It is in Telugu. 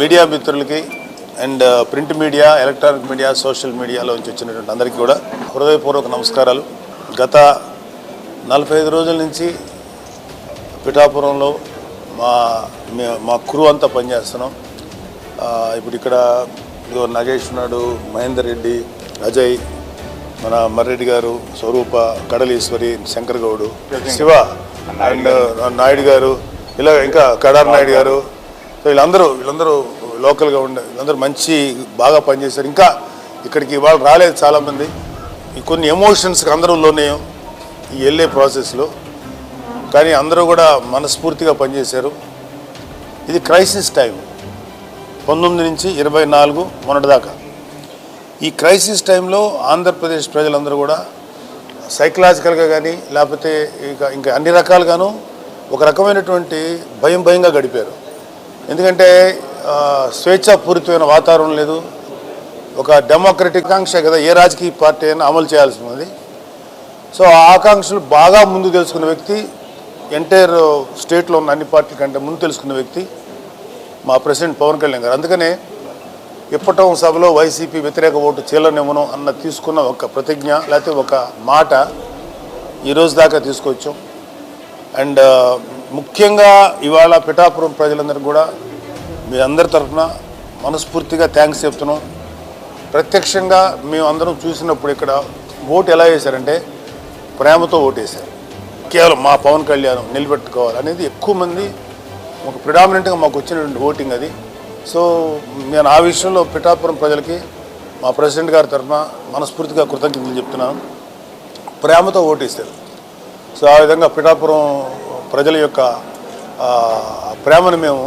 మీడియా మిత్రులకి and print media electronic media social మీడియాలో నుంచి వచ్చినటువంటి అందరికీ కూడా హృదయపూర్వక నమస్కారాలు. గత నలభై ఐదు రోజుల నుంచి పిఠాపురంలో మా మే- క్రూ అంతా పనిచేస్తున్నాం. ఆ, ఇప్పుడు ఇక్కడ నాగేష్ ఉన్నాడు మహేందర్ రెడ్డి అజయ్ మన మర్రెడ్డి గారు స్వరూప కడలీశ్వరి శంకర్ గౌడు శివ అండ్ నాయుడు గారు ఇలా ఇంకా కడార్ నాయుడు గారు సో వీళ్ళందరూ వీళ్ళందరూ లోకల్గా ఉండే వీళ్ళందరూ మంచి బాగా పనిచేశారు. ఇంకా ఇక్కడికి ఇవాళ రాలేదు చాలామంది. ఈ కొన్ని ఎమోషన్స్కి అందరూ ఈ వెళ్ళే ప్రాసెస్లో కానీ అందరూ కూడా మనస్ఫూర్తిగా పనిచేశారు. ఇది క్రైసిస్ టైం పంతొమ్మిది నుంచి ఇరవై నాలుగు మొన్నటిదాకా ఈ క్రైసిస్ టైంలో ఆంధ్రప్రదేశ్ ప్రజలందరూ కూడా సైకలాజికల్గా కానీ లేకపోతే ఇక ఇంకా అన్ని రకాలుగాను ఒక రకమైనటువంటి భయం భయంగా గడిపారు. ఎందుకంటే స్వేచ్ఛాపూరితమైన వాతావరణం లేదు. ఒక డెమోక్రటిక్ ఆకాంక్ష కదా ఏ రాజకీయ పార్టీ అయినా అమలు చేయాల్సి ఉంది సో ఆ ఆకాంక్షలు బాగా ముందు తెలుసుకున్న వ్యక్తి ఎంటైర్ స్టేట్లో ఉన్న అన్ని పార్టీల కంటే ముందు తెలుసుకున్న వ్యక్తి మా ప్రెసిడెంట్ పవన్ కళ్యాణ్ గారు. అందుకనే ఇప్పటం సభలో వైసీపీ వ్యతిరేక ఓటు చీలనివ్వను అన్న తీసుకున్న ఒక ప్రతిజ్ఞ లేకపోతే ఒక మాట ఈరోజు దాకా తీసుకొచ్చాం. అండ్ ముఖ్యంగా ఇవాళ పిఠాపురం ప్రజలందరూ కూడా మీ అందరి తరఫున మనస్ఫూర్తిగా థ్యాంక్స్ చెప్తున్నాం. ప్రత్యక్షంగా మేము అందరం చూసినప్పుడు ఇక్కడ ఓటు ఎలా వేశారంటే ప్రేమతో ఓటేశారు కేవలం మా పవన్ కళ్యాణ్ నిలబెట్టుకోవాలి అనేది ఎక్కువ మంది ఒక ప్రిడామినెంట్గా మాకు వచ్చినటువంటి ఓటింగ్ అది. సో నేను ఆ విషయంలో పిఠాపురం ప్రజలకి మా ప్రెసిడెంట్ గారి తరఫున మనస్ఫూర్తిగా కృతజ్ఞతలు చెప్తున్నాను. ప్రేమతో ఓటేశారు సో ఆ విధంగా పిఠాపురం ప్రజల యొక్క ప్రేమను మేము